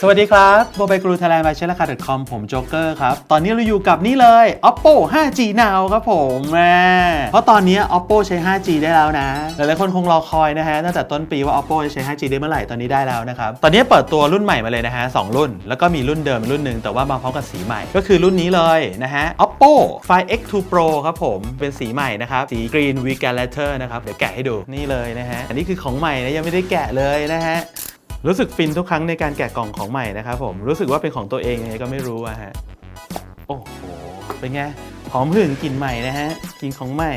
สวัสดีครับโบไปกรูไทยแลนด์บายเชลคาร์ดคอมผมโจ๊กเกอร์ครับ ตอนนี้เราอยู่กับนี่เลย oppo 5G now ครับผมแม่เพราะตอนนี้ oppo ใช้ 5G ได้แล้วนะ หลายๆคนคงรอคอยนะฮะตั้งแต่ต้นปีว่า oppo จะใช้ 5G ได้เมื่อไหร่ ตอนนี้ได้แล้วนะครับ ตอนนี้เปิดตัวรุ่นใหม่มาเลยนะฮะสองรุ่น แล้วก็มีรุ่นเดิมรุ่นหนึ่งแต่ว่ามาพร้อมกับสีใหม่ ก็คือรุ่นนี้เลยนะฮะ oppo find x2 pro ครับผมเป็นสีใหม่นะครับสี green v g a l a t e r นะครับเดี๋ยวแกะให้ดูนี่เลยนะฮะอันนี้คือของใหม่นะยังไม่ได้แกะเลยนะฮะ รู้สึกฟินทุกครั้งในการแกะกล่องของใหม่นะครับผมรู้สึกว่าเป็นของตัวเองยังไงก็ไม่รู้อะฮะโอ้โหเป็นไงหอมหึ่งกลิ่นใหม่นะฮะกลิ่นของใหม่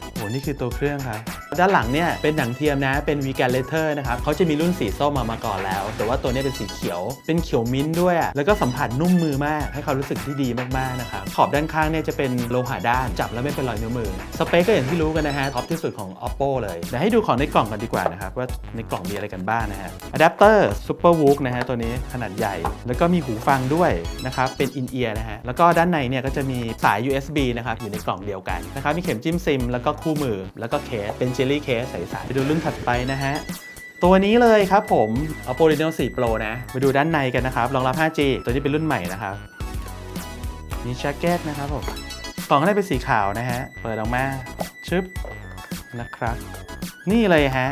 โอ้โหนี่คือตัวเครื่องครับ ด้านหลังเนี่ยเป็นหนังเทียมนะ เป็น v g a l e t e r นะครับเขาจะมีรุ่นสีส้มมามาก่อนแล้ว แต่ว่าตัวนี้เป็นสีเขียว เป็นเขียวมิ้นท์ด้วย แล้วก็สัมผัสนุ่มมือมาก ให้ควารู้สึกที่ดีมากๆนะครับ ขอบด้านข้างเนี่ยจะเป็นโลหะด้านจับแล้วไม่เป็นรอยนิ้วมือ สเปคก็อย่างที่รู้กันนะฮะท็อปที่สุดของ oppo เลยเดี๋ยวให้ดูของในกล่องกันดีกว่านะครับว่าในกล่องมีอะไรกันบ้างนะฮะอะแดปเตอร์ super wook นะฮะตัวนี้ขนาดใหญ่ แล้วก็มีหูฟังด้วยนะครับเป็น in ear นะฮะแล้วก็ด้านในเนี่ยก็จะมีสาย USB นะครับอยู่ในกล่องเดียวกันนะครับมีเข็มจิ้มซิมแล้วก็คู่มือแล้วก็เคสเป็นเจลี่เคสใสๆไปดูรุ่นถัดไปนะฮะ ตัวนี้เลยครับผม Oppo Reno 4 Pro นะมาดูด้านในกันนะครับรองรับ 5G ตัวนี้เป็นรุ่นใหม่นะครับมีแจ็คเก็ตนะครับผมกล่องข้างในเป็นสีขาวนะฮะ เปิดออกมาชึบนะครับ นี่เลยฮะ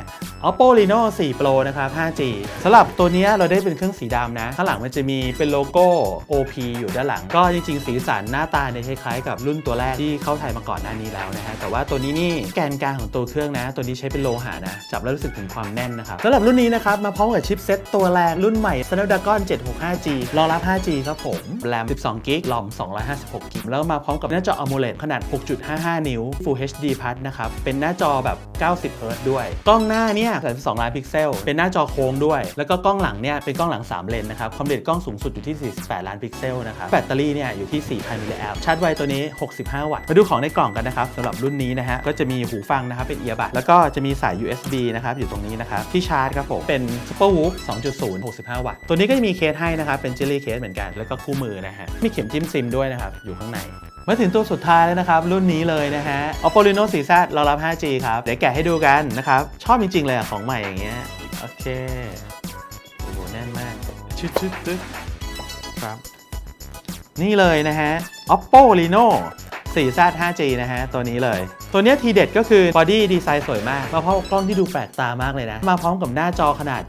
Oppo Reno 4 Pro นะครับ 5G สำหรับตัวนี้เราได้เป็นเครื่องสีดำนะ ข้างหลังมันจะมีเป็นโลโก้ OP อยู่ด้านหลัง ก็จริง ๆ สีสันหน้าตาเนี่ยคล้ายๆ กับรุ่นตัวแรกที่เข้าไทยมาก่อนหน้านี้แล้วนะฮะแต่ว่าตัวนี้นี่แกนกลางของตัวเครื่องนะ ตัวนี้ใช้เป็นโลหะนะ จับแล้วรู้สึกถึงความแน่นนะครับสำหรับรุ่นนี้นะครับมาพร้อมกับชิปเซ็ตตัวแรงรุ่นใหม่ Snapdragon 765G รองรับ 5G ครับผม RAM 12 g b ลอม 256 g b แล้วมาพร้อมกับหน้าจอ AMOLED ขนาด 6.55 นิ้ว Full HD Plus นะครับเป็นหน้าจอแบบ 90 Hz ด้วย กล้องหน้าเนี่ย32ล้านพิกเซล เป็นหน้าจอโค้งด้วย แล้วก็กล้องหลังเนี่ยเป็นกล้องหลัง 3 เลนนะครับ ความละเอียดกล้องสูงสุดอยู่ที่ 48 ล้านพิกเซลนะครับ แบตเตอรี่เนี่ยอยู่ที่ 4,000มิลลิแอมป์ชาร์จไวตัวนี้ 65 วัตต์ มาดูของในกล่องกันนะครับสำหรับรุ่นนี้นะฮะ ก็จะมีหูฟังนะครับเป็นเอียบัดแล้วก็จะมีสาย USB นะครับอยู่ตรงนี้นะครับ ที่ชาร์จครับผม เป็น Super Whoop 2.0 65 วัตต์ ตัวนี้ก็จะมีเคสให้นะครับ เป็นเจลลี่เคสเหมือนกัน แล้วก็คู่มือนะฮะ มีเข็มจิ้มซิมด้วยนะครับ อยู่ข้างใน มาถึงตัวสุดท้ายแล้วนะครับ รุ่นนี้เลยนะฮะ Oppo Reno 4Z รองรับ 5G ครับ เดี๋ยวแกะให้ดูกันนะครับ ชอบจริง ๆ เลยอะของใหม่อย่างเงี้ย โอเค โอ้โห แน่นมากชึดชึดชึดครับ นี่เลยนะฮะ Oppo Reno 4Z 5G นะฮะ ตัวนี้เลย ตัวนี้ทีเด็ดก็คือบอดี้ดีไซน์สวยมาก มาพร้อมกล้องที่ดูแปลกตามากเลยนะ มาพร้อมกับหน้าจอขนาด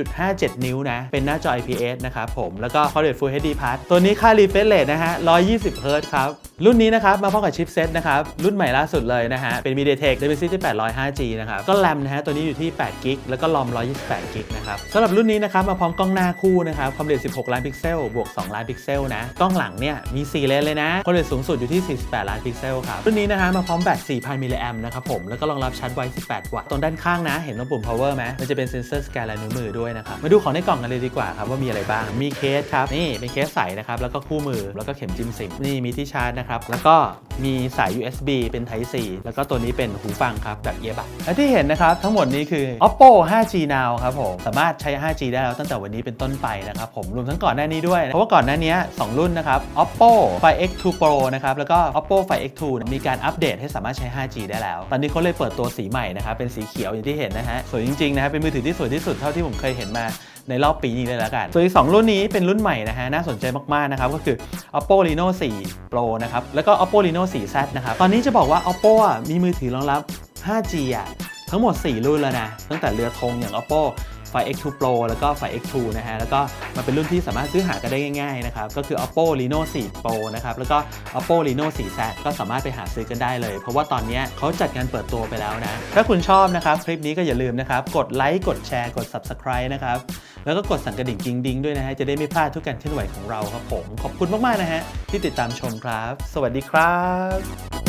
6.57 นิ้วนะ เป็นหน้าจอ IPS นะครับผม แล้วก็ Quad Full HD Plus ตัวนี้ค่า refresh rate นะฮะ 120 Hz ครับ รุ่นนี้นะครับมาพร้อมกับชิปเซ็ตนะครับ รุ่นใหม่ล่าสุดเลยนะฮะ เป็น MediaTek Dimensity 800 5G นะครับ ก็แรมนะฮะ ตัวนี้อยู่ที่8 g b แล้วก็ลอม128 g b นะครับสำหรับรุ่นนี้นะครับมาพร้อมกล้องหน้าคู่นะครับความละเอียด 16 ล้านพิกเซลบวก 2 ล้านพิกเซลนะกล้องหลังเนี่ยมี4เลนเลยนะความละเอียดสูงสุดอยู่ที่48ล้านพิกเซลครับรุ่นนี้นะฮะมาพร้อมแบต 4,000 มิลลิแอมป์นะครับผม แล้วก็รองรับชาร์จไว 18 วัตต์ตรงด้านข้างนะ เห็นตรงปุ่ม power ไหมมันจะเป็นเซ็นเซอร์สแกนลายนิ้วมือด้วยนะครับ มาดูของในกล่องกันเลยดีกว่าครับว่ามีอะไรบ้าง มีเคสครับ นี่เป็นเคสใสนะครับ แล้วก็คู่มือ แล้วก็เข็มจิ้มซิม นี่มีที่ชาร์จนะครับ แล้วก็มีสาย USB เป็น Type C แล้วก็ตัวนี้เป็นหูฟังครับแบบเอียบัดและที่เห็นนะครับทั้งหมดนี้คือ Oppo 5G Now ครับผมสามารถใช้ 5G ได้แล้วตั้งแต่วันนี้เป็นต้นไปนะครับผมรวมทั้งก่อนหน้านี้ด้วยเพราะว่าก่อนหน้านี้2รุ่นนะครับ Oppo Find X2 Pro นะครับแล้วก็ Oppo Find X2 มีการอัปเดตให้สามารถใช้ 5G ได้แล้ว ตอนนี้เขาเลยเปิดตัวสีใหม่นะครับ เป็นสีเขียวอย่างที่เห็นนะฮะ สวยจริงๆนะครับเป็นมือถือที่สวยที่สุดเท่าที่ผมเคยเห็นมาในรอบปีนี้เลยแล้วกัน ส่วนอีก 2 รุ่นนี้เป็นรุ่นใหม่นะฮะ น่าสนใจมากๆนะครับ ก็คือ Oppo Reno 4 Pro นะครับ แล้วก็ Oppo Reno 4Z นะครับ ตอนนี้จะบอกว่า Oppo มีมือถือรองรับ 5G อะทั้งหมด 4 รุ่นแล้วนะ ตั้งแต่เรือธงอย่าง Oppo Find X2 Pro แล้วก็ Find X2 นะฮะ แล้วก็มาเป็นรุ่นที่สามารถซื้อหากันได้ง่ายๆนะครับ ก็คือ Oppo Reno 4 Pro นะครับ แล้วก็ Oppo Reno 4Z ก็สามารถไปหาซื้อกันได้เลย เพราะว่าตอนนี้เขาจัดงานเปิดตัวไปแล้วนะ ถ้าคุณชอบนะครับ คลิปนี้ก็อย่าลืมนะครับ กดไลค์ กดแชร์ กด Subscribe นะครับ แล้วก็กดสั่นกระดิ่งกิ้งๆด้วยนะฮะ จะได้ไม่พลาดทุกการเคลื่อนไหวของเราครับผม ขอบคุณมากๆนะฮะที่ติดตามชมครับ สวัสดีครับ